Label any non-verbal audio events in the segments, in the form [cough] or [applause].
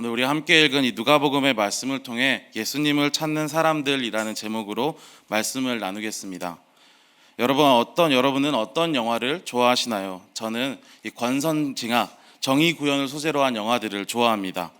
오늘 우리 함께 읽은 이 누가복음의 말씀을 통해 예수님을 찾는 사람들이라는 제목으로 말씀을 나누겠습니다. 여러분 어떤 여러분은 어떤 영화를 좋아하시나요? 저는 이 권선징악, 정의 구현을 소재로 한 영화들을 좋아합니다.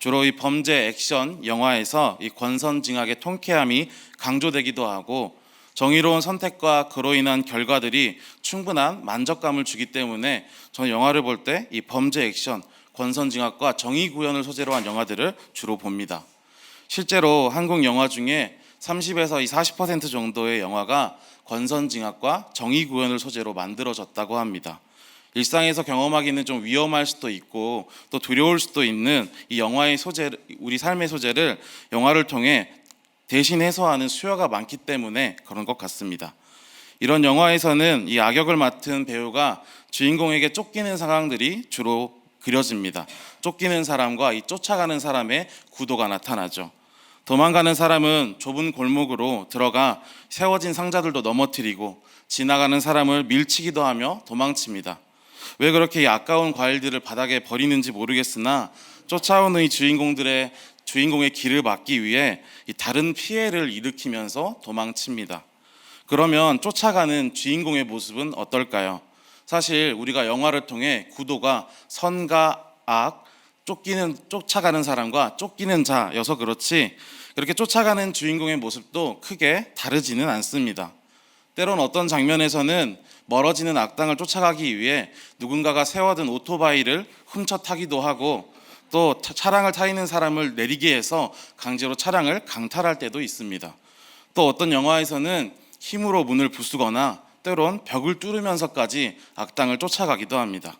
주로 이 범죄 액션 영화에서 이 권선징악의 통쾌함이 강조되기도 하고 정의로운 선택과 그로 인한 결과들이 충분한 만족감을 주기 때문에 저는 영화를 볼 때 이 범죄 액션, 권선징악과 정의 구현을 소재로 한 영화들을 주로 봅니다. 실제로 한국 영화 중에 30에서 이40% 정도의 영화가 권선징악과 정의 구현을 소재로 만들어졌다고 합니다. 일상에서 경험하기는 좀 위험할 수도 있고 또 두려울 수도 있는 이 영화의 소재, 우리 삶의 소재를 영화를 통해 대신 해소하는 수요가 많기 때문에 그런 것 같습니다. 이런 영화에서는 이 악역을 맡은 배우가 주인공에게 쫓기는 상황들이 주로 그려집니다. 쫓기는 사람과 이 쫓아가는 사람의 구도가 나타나죠. 도망가는 사람은 좁은 골목으로 들어가 세워진 상자들도 넘어뜨리고 지나가는 사람을 밀치기도 하며 도망칩니다. 왜 그렇게 이 아까운 과일들을 바닥에 버리는지 모르겠으나 쫓아오는 이 주인공들의 주인공의 길을 막기 위해 이 다른 피해를 일으키면서 도망칩니다. 그러면 쫓아가는 주인공의 모습은 어떨까요? 사실 우리가 영화를 통해 구도가 선과 악, 쫓기는 쫓아가는 사람과 쫓기는 자여서 그렇지 그렇게 쫓아가는 주인공의 모습도 크게 다르지는 않습니다. 때론 어떤 장면에서는 멀어지는 악당을 쫓아가기 위해 누군가가 세워둔 오토바이를 훔쳐 타기도 하고 또 차- 차량을 타 있는 사람을 내리게 해서 강제로 차량을 강탈할 때도 있습니다. 또 어떤 영화에서는 힘으로 문을 부수거나 때론 벽을 뚫으면서까지 악당을 쫓아가기도 합니다.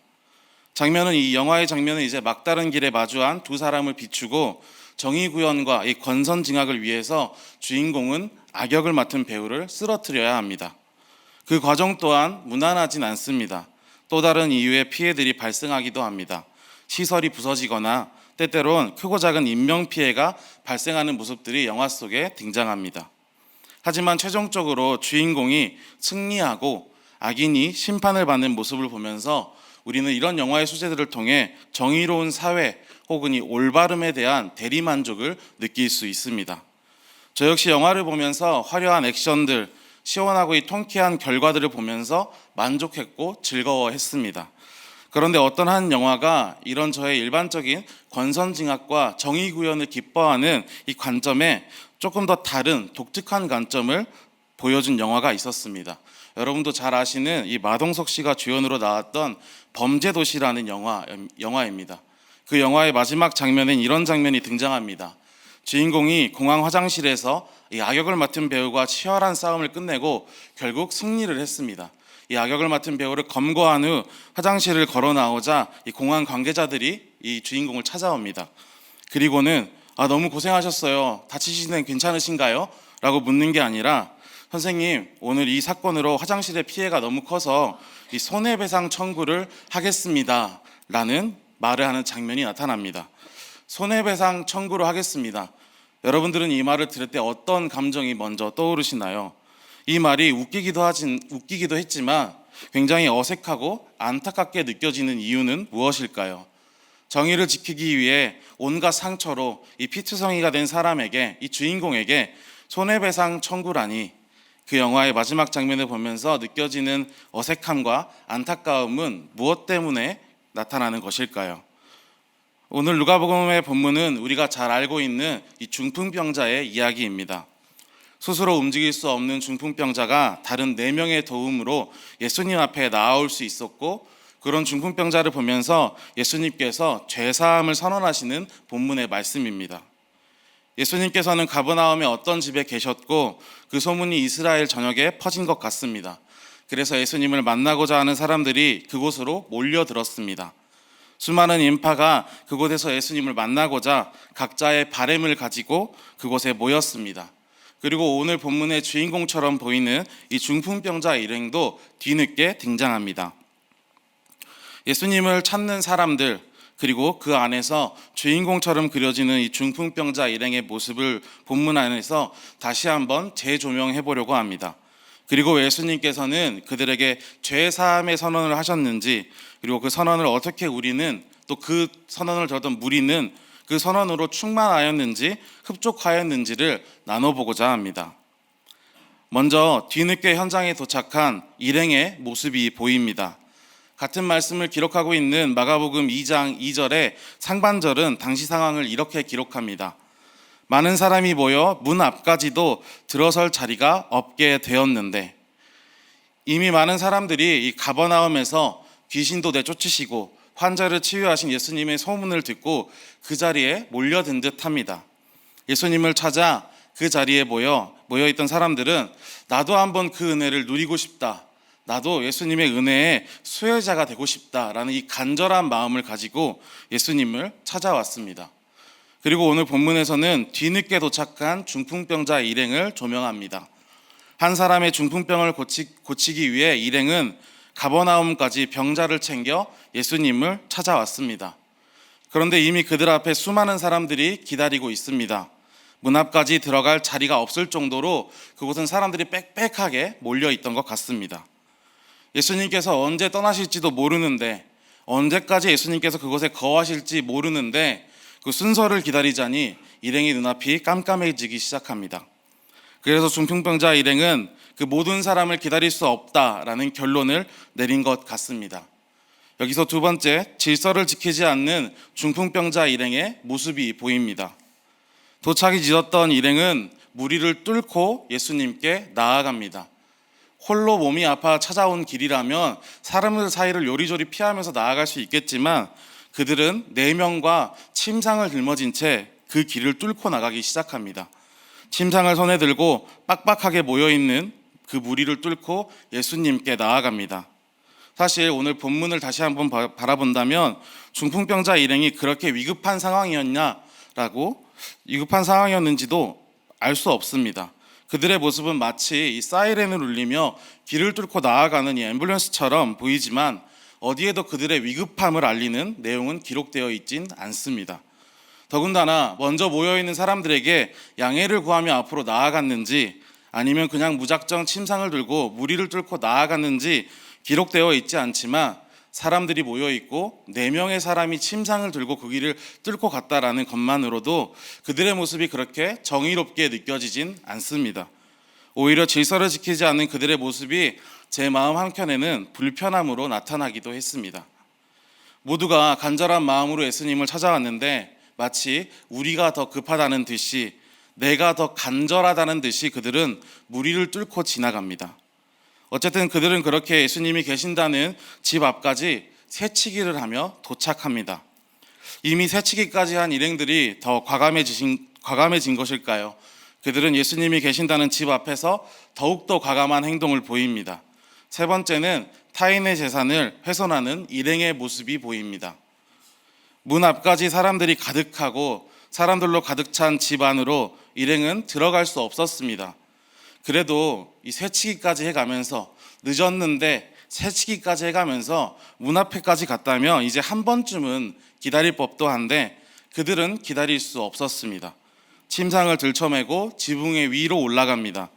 장면은 이 영화의 장면은 이제 막다른 길에 마주한 두 사람을 비추고 정의 구현과 이 권선 징악을 위해서 주인공은 악역을 맡은 배우를 쓰러뜨려야 합니다. 그 과정 또한 무난하진 않습니다. 또 다른 이유의 피해들이 발생하기도 합니다. 시설이 부서지거나 때때론 크고 작은 인명 피해가 발생하는 모습들이 영화 속에 등장합니다. 하지만 최종적으로 주인공이 승리하고 악인이 심판을 받는 모습을 보면서 우리는 이런 영화의 소재들을 통해 정의로운 사회 혹은 이 올바름에 대한 대리만족을 느낄 수 있습니다. 저 역시 영화를 보면서 화려한 액션들, 시원하고 이 통쾌한 결과들을 보면서 만족했고 즐거워했습니다. 그런데 어떤 한 영화가 이런 저의 일반적인 권선징악과 정의 구현을 기뻐하는 이 관점에 조금 더 다른 독특한 관점을 보여준 영화가 있었습니다. 여러분도 잘 아시는 이 마동석 씨가 주연으로 나왔던 범죄도시라는 영화 영화입니다. 그 영화의 마지막 장면엔 이런 장면이 등장합니다. 주인공이 공항 화장실에서 이 악역을 맡은 배우가 치열한 싸움을 끝내고 결국 승리를 했습니다. 이 악역을 맡은 배우를 검거한 후 화장실을 걸어 나오자 이 공항 관계자들이 이 주인공을 찾아옵니다. 그리고는 아 너무 고생하셨어요. 다치시는 괜찮으신가요? 라고 묻는 게 아니라 선생님 오늘 이 사건으로 화장실의 피해가 너무 커서 이 손해배상 청구를 하겠습니다. 라는 말을 하는 장면이 나타납니다. 손해배상 청구를 하겠습니다. 여러분들은 이 말을 들을 때 어떤 감정이 먼저 떠오르시나요? 이 말이 웃기기도 하진 웃기기도 했지만 굉장히 어색하고 안타깝게 느껴지는 이유는 무엇일까요? 정의를 지키기 위해 온갖 상처로 이 피투성이가 된 사람에게 이 주인공에게 손해배상 청구라니 그 영화의 마지막 장면을 보면서 느껴지는 어색함과 안타까움은 무엇 때문에 나타나는 것일까요? 오늘 누가복음의 본문은 우리가 잘 알고 있는 이 중풍병자의 이야기입니다. 스스로 움직일 수 없는 중풍병자가 다른 네 명의 도움으로 예수님 앞에 나아올 수 있었고 그런 중풍병자를 보면서 예수님께서 죄 사함을 선언하시는 본문의 말씀입니다. 예수님께서는 가버나움의 어떤 집에 계셨고 그 소문이 이스라엘 전역에 퍼진 것 같습니다. 그래서 예수님을 만나고자 하는 사람들이 그곳으로 몰려들었습니다. 수많은 인파가 그곳에서 예수님을 만나고자 각자의 바램을 가지고 그곳에 모였습니다. 그리고 오늘 본문의 주인공처럼 보이는 이 중풍병자 일행도 뒤늦게 등장합니다. 예수님을 찾는 사람들 그리고 그 안에서 주인공처럼 그려지는 이 중풍병자 일행의 모습을 본문 안에서 다시 한번 재조명해 보려고 합니다. 그리고 예수님께서는 그들에게 죄 사함의 선언을 하셨는지 그리고 그 선언을 어떻게 우리는 또 그 선언을 들었던 무리는 그 선언으로 충만하였는지 흡족하였는지를 나눠보고자 합니다. 먼저 뒤늦게 현장에 도착한 일행의 모습이 보입니다. 같은 말씀을 기록하고 있는 마가복음 2장 2절의 상반절은 당시 상황을 이렇게 기록합니다. 많은 사람이 모여 문 앞까지도 들어설 자리가 없게 되었는데 이미 많은 사람들이 이 가버나움에서 귀신도 내쫓으시고 환자를 치유하신 예수님의 소문을 듣고 그 자리에 몰려든 듯합니다. 예수님을 찾아 그 자리에 모여 모여 있던 사람들은 나도 한번 그 은혜를 누리고 싶다. 나도 예수님의 은혜의 수혜자가 되고 싶다라는 이 간절한 마음을 가지고 예수님을 찾아왔습니다. 그리고 오늘 본문에서는 뒤늦게 도착한 중풍병자 일행을 조명합니다. 한 사람의 중풍병을 고치, 고치 기 위해 일행은 가버나움까지 병자를 챙겨 예수님을 찾아왔습니다. 그런데 이미 그들 앞에 수많은 사람들이 기다리고 있습니다. 문 앞까지 들어갈 자리가 없을 정도로 그곳은 사람들이 빽빽하게 몰려 있던 것 같습니다. 예수님께서 언제 떠나실지도 모르는데 언제까지 예수님께서 그곳에 거하실지 모르는데 그 순서를 기다리자니 일행의 눈앞이 깜깜해지기 시작합니다. 그래서 중풍병자 일행은 그 모든 사람을 기다릴 수 없다라는 결론을 내린 것 같습니다. 여기서 두 번째 질서를 지키지 않는 중풍병자 일행의 모습이 보입니다. 도착이 늦었던 일행은 무리를 뚫고 예수님께 나아갑니다. 홀로 몸이 아파 찾아온 길이라면 사람들 사이를 요리조리 피하면서 나아갈 수 있겠지만 그들은 네 명과 침상을 짊어진 채 그 길을 뚫고 나가기 시작합니다. 침상을 손에 들고 빡빡하게 모여 있는 그 무리를 뚫고 예수님께 나아갑니다. 사실 오늘 본문을 다시 한번 바- 바라본다면 중풍병자 일행이 그렇게 위급한 상황이었냐라고 위급한 상황이었는지도 알 수 없습니다. 그들의 모습은 마치 이 사이렌을 울리며 길을 뚫고 나아가는 이 앰뷸런스처럼 보이지만 어디에도 그들의 위급함을 알리는 내용은 기록되어 있진 않습니다. 더군다나 먼저 모여 있는 사람들에게 양해를 구하며 앞으로 나아갔는지 아니면 그냥 무작정 침상을 들고 무리를 뚫고 나아갔는지 기록되어 있지 않지만 사람들이 모여 있고 네 명의 사람이 침상을 들고 그 길을 뚫고 갔다라는 것만으로도 그들의 모습이 그렇게 정의롭게 느껴지진 않습니다. 오히려 질서를 지키지 않는 그들의 모습이 제 마음 한켠에는 불편함으로 나타나기도 했습니다. 모두가 간절한 마음으로 예수님을 찾아왔는데 마치 우리가 더 급하다는 듯이 내가 더 간절하다는 듯이 그들은 무리를 뚫고 지나갑니다. 어쨌든 그들은 그렇게 예수님이 계신다는 집 앞까지 새치기를 하며 도착합니다. 이미 새치기까지 한 일행들이 더 과감해지신, 과감해진 것일까요? 그들은 예수님이 계신다는 집 앞에서 더욱더 과감한 행동을 보입니다. 세 번째는 타인의 재산을 훼손하는 일행의 모습이 보입니다. 문 앞까지 사람들이 가득하고 사람들로 가득 찬 집 안으로 일행은 들어갈 수 없었습니다. 그래도 이 새치기까지 해가면서 늦었는데 새치기까지 해가면서 문 앞에까지 갔다면 이제 한 번쯤은 기다릴 법도 한데 그들은 기다릴 수 없었습니다. 침상을 들쳐매고 지붕의 위로 올라갑니다.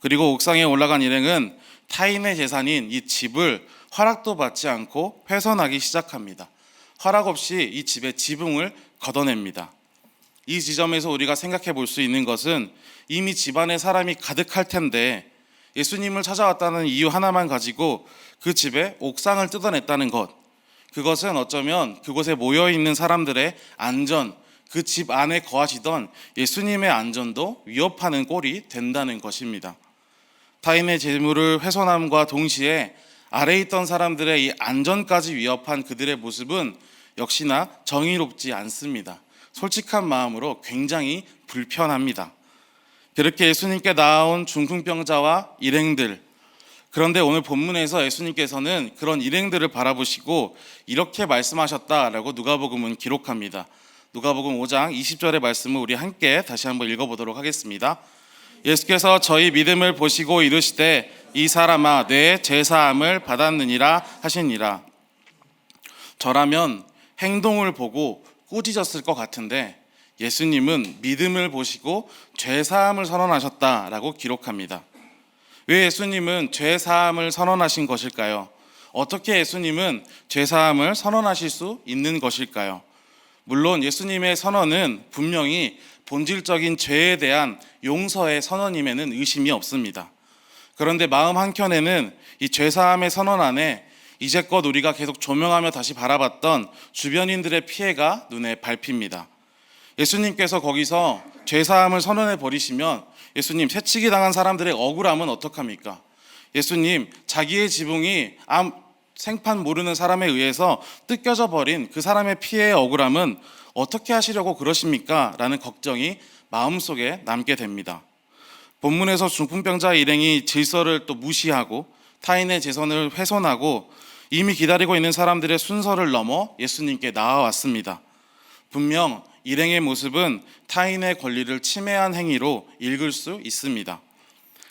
그리고 옥상에 올라간 일행은 타인의 재산인 이 집을 허락도 받지 않고 훼손하기 시작합니다. 허락 없이 이 집의 지붕을 걷어냅니다. 이 지점에서 우리가 생각해 볼 수 있는 것은 이미 집안에 사람이 가득할 텐데 예수님을 찾아왔다는 이유 하나만 가지고 그 집의 옥상을 뜯어냈다는 것. 그것은 어쩌면 그곳에 모여 있는 사람들의 안전, 그 집 안에 거하시던 예수님의 안전도 위협하는 꼴이 된다는 것입니다. 타인의 재물을 훼손함과 동시에 아래 있던 사람들의 이 안전까지 위협한 그들의 모습은 역시나 정의롭지 않습니다. 솔직한 마음으로 굉장히 불편합니다. 그렇게 예수님께 나온 중풍병자와 일행들 그런데 오늘 본문에서 예수님께서는 그런 일행들을 바라보시고 이렇게 말씀하셨다라고 누가복음은 기록합니다. 누가복음 5장 20절의 말씀을 우리 함께 다시 한번 읽어보도록 하겠습니다. 예수께서 저희 믿음을 보시고 이르시되 이 사람아 내 제사함을 받았느니라 하시니라. 저라면 행동을 보고 꾸짖었을 것 같은데 예수님은 믿음을 보시고 죄 사함을 선언하셨다라고 기록합니다. 왜 예수님은 죄 사함을 선언하신 것일까요? 어떻게 예수님은 죄 사함을 선언하실 수 있는 것일까요? 물론 예수님의 선언은 분명히 본질적인 죄에 대한 용서의 선언임에는 의심이 없습니다. 그런데 마음 한켠에는 이 죄사함의 선언 안에 이제껏 우리가 계속 조명하며 다시 바라봤던 주변인들의 피해가 눈에 밟힙니다. 예수님께서 거기서 죄사함을 선언해 버리시면 예수님 채찍이 당한 사람들의 억울함은 어떡합니까? 예수님 자기의 지붕이 암 생판 모르는 사람에 의해서 뜯겨져 버린 그 사람의 피해의 억울함은 어떻게 하시려고 그러십니까? 라는 걱정이 마음속에 남게 됩니다. 본문에서 중풍병자 일행이 질서를 또 무시하고 타인의 재산을 훼손하고 이미 기다리고 있는 사람들의 순서를 넘어 예수님께 나아왔습니다. 분명 일행의 모습은 타인의 권리를 침해한 행위로 읽을 수 있습니다.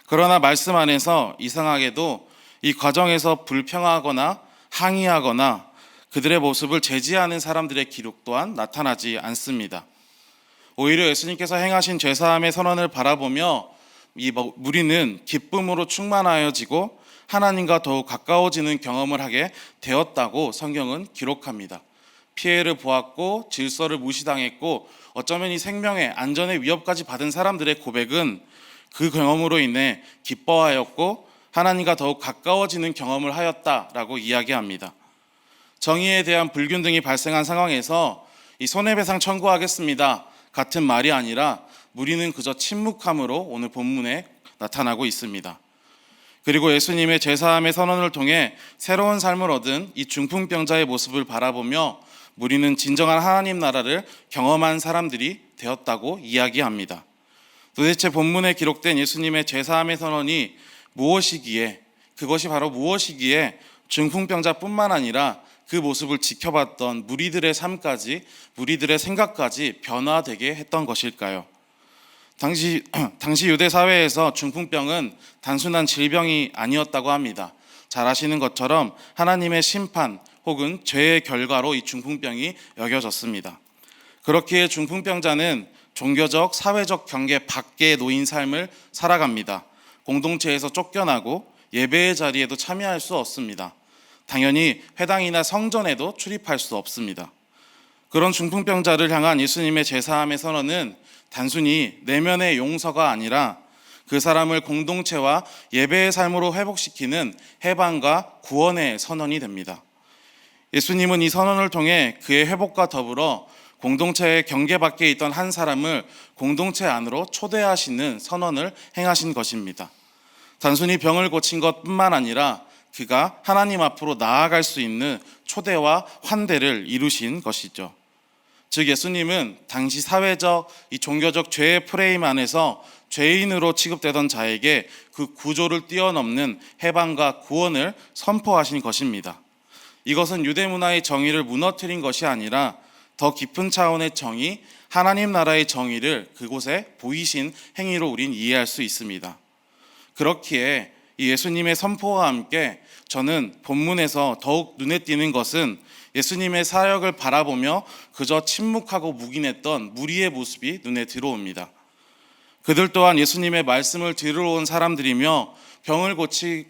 그러나 말씀 안에서 이상하게도 이 과정에서 불평하거나 항의하거나 그들의 모습을 제지하는 사람들의 기록 또한 나타나지 않습니다. 오히려 예수님께서 행하신 죄사함의 선언을 바라보며 이 무리는 기쁨으로 충만하여지고 하나님과 더욱 가까워지는 경험을 하게 되었다고 성경은 기록합니다. 피해를 보았고 질서를 무시당했고 어쩌면 이 생명의 안전의 위협까지 받은 사람들의 고백은 그 경험으로 인해 기뻐하였고 하나님과 더욱 가까워지는 경험을 하였다라고 이야기합니다. 정의에 대한 불균등이 발생한 상황에서 이 손해배상 청구하겠습니다. 같은 말이 아니라 무리는 그저 침묵함으로 오늘 본문에 나타나고 있습니다. 그리고 예수님의 제사함의 선언을 통해 새로운 삶을 얻은 이 중풍병자의 모습을 바라보며 무리는 진정한 하나님 나라를 경험한 사람들이 되었다고 이야기합니다. 도대체 본문에 기록된 예수님의 제사함의 선언이 무엇이기에 그것이 바로 무엇이기에 중풍병자뿐만 아니라 그 모습을 지켜봤던 무리들의 삶까지 무리들의 생각까지 변화되게 했던 것일까요? 당시 [clears throat] 당시 유대 사회에서 중풍병은 단순한 질병이 아니었다고 합니다. 잘 아시는 것처럼 하나님의 심판 혹은 죄의 결과로 이 중풍병이 여겨졌습니다. 그렇기에 중풍병자는 종교적, 사회적 경계 밖에 놓인 삶을 살아갑니다. 공동체에서 쫓겨나고 예배의 자리에도 참여할 수 없습니다. 당연히 회당이나 성전에도 출입할 수 없습니다. 그런 중풍병자를 향한 예수님의 제사함의 선언은 단순히 내면의 용서가 아니라 그 사람을 공동체와 예배의 삶으로 회복시키는 해방과 구원의 선언이 됩니다. 예수님은 이 선언을 통해 그의 회복과 더불어 공동체의 경계 밖에 있던 한 사람을 공동체 안으로 초대하시는 선언을 행하신 것입니다. 단순히 병을 고친 것 뿐만 아니라 그가 하나님 앞으로 나아갈 수 있는 초대와 환대를 이루신 것이죠. 즉 예수님은 당시 사회적 이 종교적 죄의 프레임 안에서 죄인으로 취급되던 자에게 그 구조를 뛰어넘는 해방과 구원을 선포하신 것입니다. 이것은 유대 문화의 정의를 무너뜨린 것이 아니라 더 깊은 차원의 정의, 하나님 나라의 정의를 그곳에 보이신 행위로 우린 이해할 수 있습니다. 그렇기에 예수님의 선포와 함께 저는 본문에서 더욱 눈에 띄는 것은 예수님의 사역을 바라보며 그저 침묵하고 묵인했던 무리의 모습이 눈에 들어옵니다. 그들 또한 예수님의 말씀을 들으러 온 사람들이며 병을 고치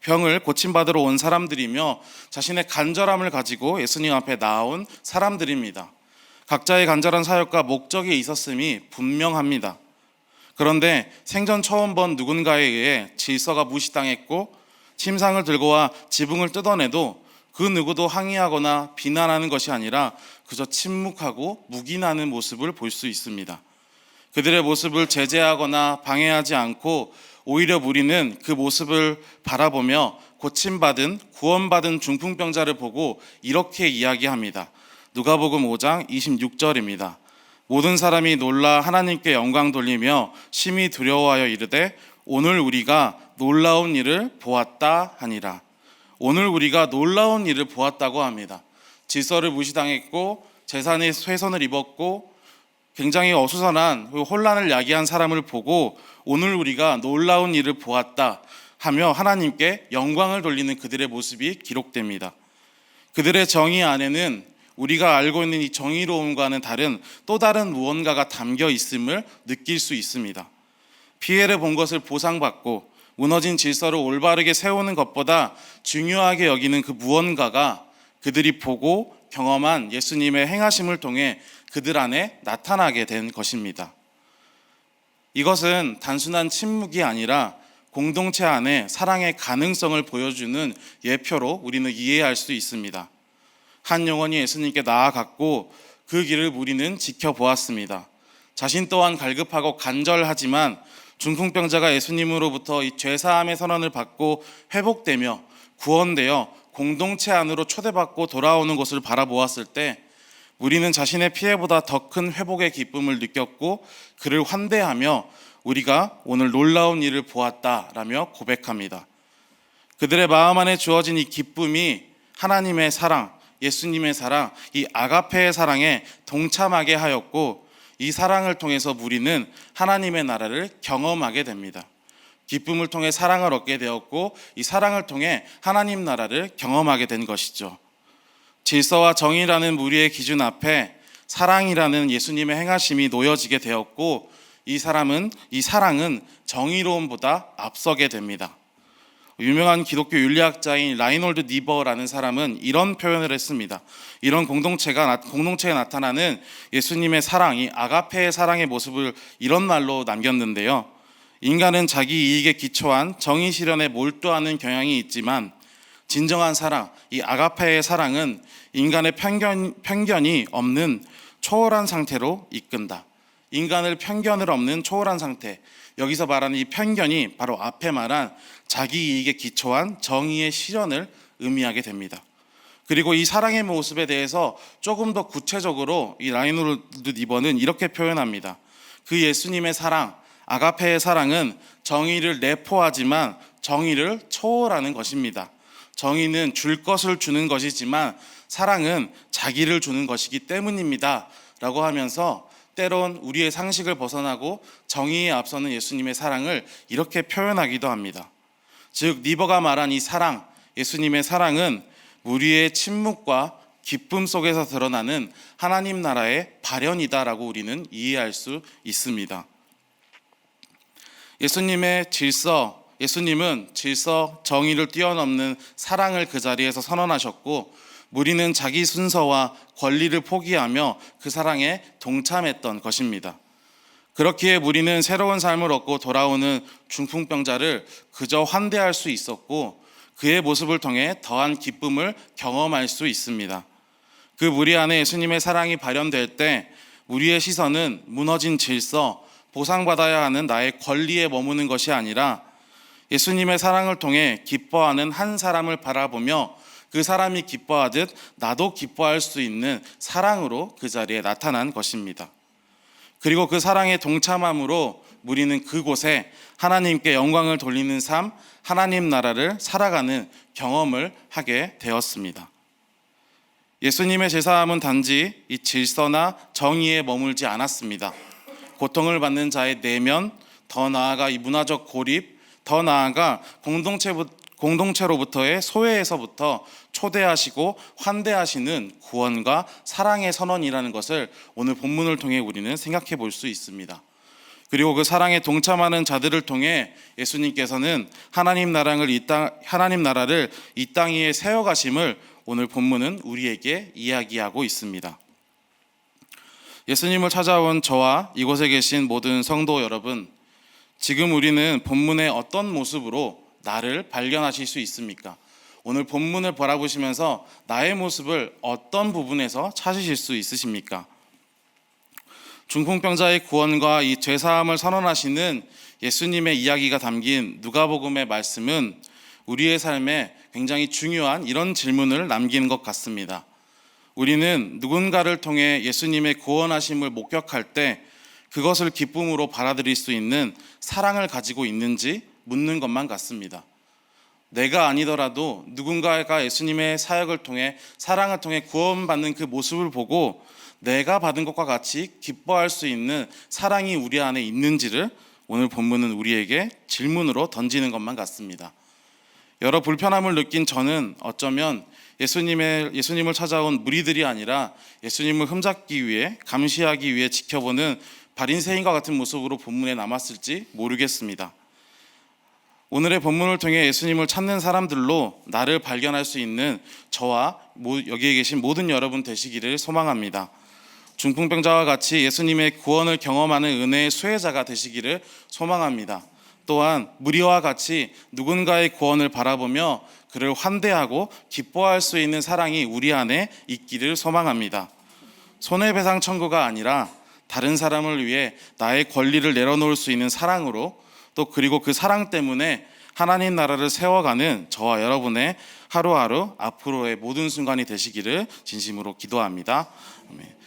병을 고침받으러 온 사람들이며 자신의 간절함을 가지고 예수님 앞에 나온 사람들입니다. 각자의 간절한 사역과 목적이 있었음이 분명합니다. 그런데 생전 처음 본 누군가에 의해 질서가 무시당했고 침상을 들고 와 지붕을 뜯어내도 그 누구도 항의하거나 비난하는 것이 아니라 그저 침묵하고 묵인하는 모습을 볼 수 있습니다. 그들의 모습을 제재하거나 방해하지 않고 오히려 무리는 그 모습을 바라보며 고침받은 구원받은 중풍병자를 보고 이렇게 이야기합니다. 누가복음 5장 26절입니다. 모든 사람이 놀라 하나님께 영광 돌리며 심히 두려워하여 이르되 오늘 우리가 놀라운 일을 보았다 하니라. 오늘 우리가 놀라운 일을 보았다고 합니다. 질서를 무시당했고 재산의 훼손을 입었고 굉장히 어수선한 혼란을 야기한 사람을 보고 오늘 우리가 놀라운 일을 보았다 하며 하나님께 영광을 돌리는 그들의 모습이 기록됩니다. 그들의 정의 안에는 우리가 알고 있는 이 정의로움과는 다른 또 다른 무언가가 담겨 있음을 느낄 수 있습니다. 피해를 본 것을 보상받고 무너진 질서를 올바르게 세우는 것보다 중요하게 여기는 그 무언가가 그들이 보고 경험한 예수님의 행하심을 통해 그들 안에 나타나게 된 것입니다. 이것은 단순한 침묵이 아니라 공동체 안에 사랑의 가능성을 보여주는 예표로 우리는 이해할 수 있습니다. 한 영혼이 예수님께 나아갔고 그 길을 우리는 지켜보았습니다. 자신 또한 갈급하고 간절하지만 중풍병자가 예수님으로부터 이 죄사함의 선언을 받고 회복되며 구원되어 공동체 안으로 초대받고 돌아오는 것을 바라보았을 때 우리는 자신의 피해보다 더 큰 회복의 기쁨을 느꼈고 그를 환대하며 우리가 오늘 놀라운 일을 보았다라며 고백합니다. 그들의 마음 안에 주어진 이 기쁨이 하나님의 사랑, 예수님의 사랑, 이 아가페의 사랑에 동참하게 하였고 이 사랑을 통해서 우리는 하나님의 나라를 경험하게 됩니다. 기쁨을 통해 사랑을 얻게 되었고 이 사랑을 통해 하나님 나라를 경험하게 된 것이죠. 질서와 정의라는 우리의 기준 앞에 사랑이라는 예수님의 행하심이 놓여지게 되었고 이 사람은 이 사랑은 정의로움보다 앞서게 됩니다. 유명한 기독교 윤리학자인 라이놀드 니버라는 사람은 이런 표현을 했습니다. 이런 공동체가 공동체에 나타나는 예수님의 사랑, 이 아가페의 사랑의 모습을 이런 말로 남겼는데요. 인간은 자기 이익에 기초한 정의 실현에 몰두하는 경향이 있지만 진정한 사랑, 이 아가페의 사랑은 인간의 편견, 편견이 없는 초월한 상태로 이끈다. 인간을 편견을 없는 초월한 상태. 여기서 말하는 이 편견이 바로 앞에 말한 자기 이익에 기초한 정의의 실현을 의미하게 됩니다. 그리고 이 사랑의 모습에 대해서 조금 더 구체적으로 이 라이노르드 니버는 이렇게 표현합니다. 그 예수님의 사랑, 아가페의 사랑은 정의를 내포하지만 정의를 초월하는 것입니다. 정의는 줄 것을 주는 것이지만 사랑은 자기를 주는 것이기 때문입니다. 라고 하면서 때론 우리의 상식을 벗어나고 정의에 앞서는 예수님의 사랑을 이렇게 표현하기도 합니다. 즉, 니버가 말한 이 사랑, 예수님의 사랑은 우리의 침묵과 기쁨 속에서 드러나는 하나님 나라의 발현이다라고 우리는 이해할 수 있습니다. 예수님의 질서, 예수님은 질서, 정의를 뛰어넘는 사랑을 그 자리에서 선언하셨고, 우리는 자기 순서와 권리를 포기하며 그 사랑에 동참했던 것입니다. 그렇기에 우리는 새로운 삶을 얻고 돌아오는 중풍병자를 그저 환대할 수 있었고 그의 모습을 통해 더한 기쁨을 경험할 수 있습니다. 그 무리 안에 예수님의 사랑이 발현될 때 우리의 시선은 무너진 질서, 보상받아야 하는 나의 권리에 머무는 것이 아니라 예수님의 사랑을 통해 기뻐하는 한 사람을 바라보며 그 사람이 기뻐하듯 나도 기뻐할 수 있는 사랑으로 그 자리에 나타난 것입니다. 그리고 그 사랑에 동참함으로 우리는 그곳에 하나님께 영광을 돌리는 삶, 하나님 나라를 살아가는 경험을 하게 되었습니다. 예수님의 제사함은 단지 이 질서나 정의에 머물지 않았습니다. 고통을 받는 자의 내면, 더 나아가 이 문화적 고립, 더 나아가 공동체 공동체로부터의 소외에서부터 초대하시고 환대하시는 구원과 사랑의 선언이라는 것을 오늘 본문을 통해 우리는 생각해 볼 수 있습니다. 그리고 그 사랑에 동참하는 자들을 통해 예수님께서는 하나님 나라를 이 땅, 하나님 나라를 이 땅 위에 세워 가심을 오늘 본문은 우리에게 이야기하고 있습니다. 예수님을 찾아온 저와 이곳에 계신 모든 성도 여러분, 지금 우리는 본문의 어떤 모습으로 나를 발견하실 수 있습니까? 오늘 본문을 바라보시면서 나의 모습을 어떤 부분에서 찾으실 수 있으십니까? 중풍병자의 구원과 이 죄사함을 선언하시는 예수님의 이야기가 담긴 누가복음의 말씀은 우리의 삶에 굉장히 중요한 이런 질문을 남기는 것 같습니다. 우리는 누군가를 통해 예수님의 구원하심을 목격할 때 그것을 기쁨으로 받아들일 수 있는 사랑을 가지고 있는지 묻는 것만 같습니다. 내가 아니더라도 누군가가 예수님의 사역을 통해 사랑을 통해 구원받는 그 모습을 보고 내가 받은 것과 같이 기뻐할 수 있는 사랑이 우리 안에 있는지를 오늘 본문은 우리에게 질문으로 던지는 것만 같습니다. 여러 불편함을 느낀 저는 어쩌면 예수님의 예수님을 찾아온 무리들이 아니라 예수님을 흠잡기 위해 감시하기 위해 지켜보는 바린새인과 같은 모습으로 본문에 남았을지 모르겠습니다. 오늘의 본문을 통해 예수님을 찾는 사람들로 나를 발견할 수 있는 저와 모- 여기에 계신 모든 여러분 되시기를 소망합니다. 중풍병자와 같이 예수님의 구원을 경험하는 은혜의 수혜자가 되시기를 소망합니다. 또한 무리와 같이 누군가의 구원을 바라보며 그를 환대하고 기뻐할 수 있는 사랑이 우리 안에 있기를 소망합니다. 손해배상 청구가 아니라 다른 사람을 위해 나의 권리를 내려놓을 수 있는 사랑으로 또 그리고 그 사랑 때문에 하나님 나라를 세워가는 저와 여러분의 하루하루 앞으로의 모든 순간이 되시기를 진심으로 기도합니다. 아멘.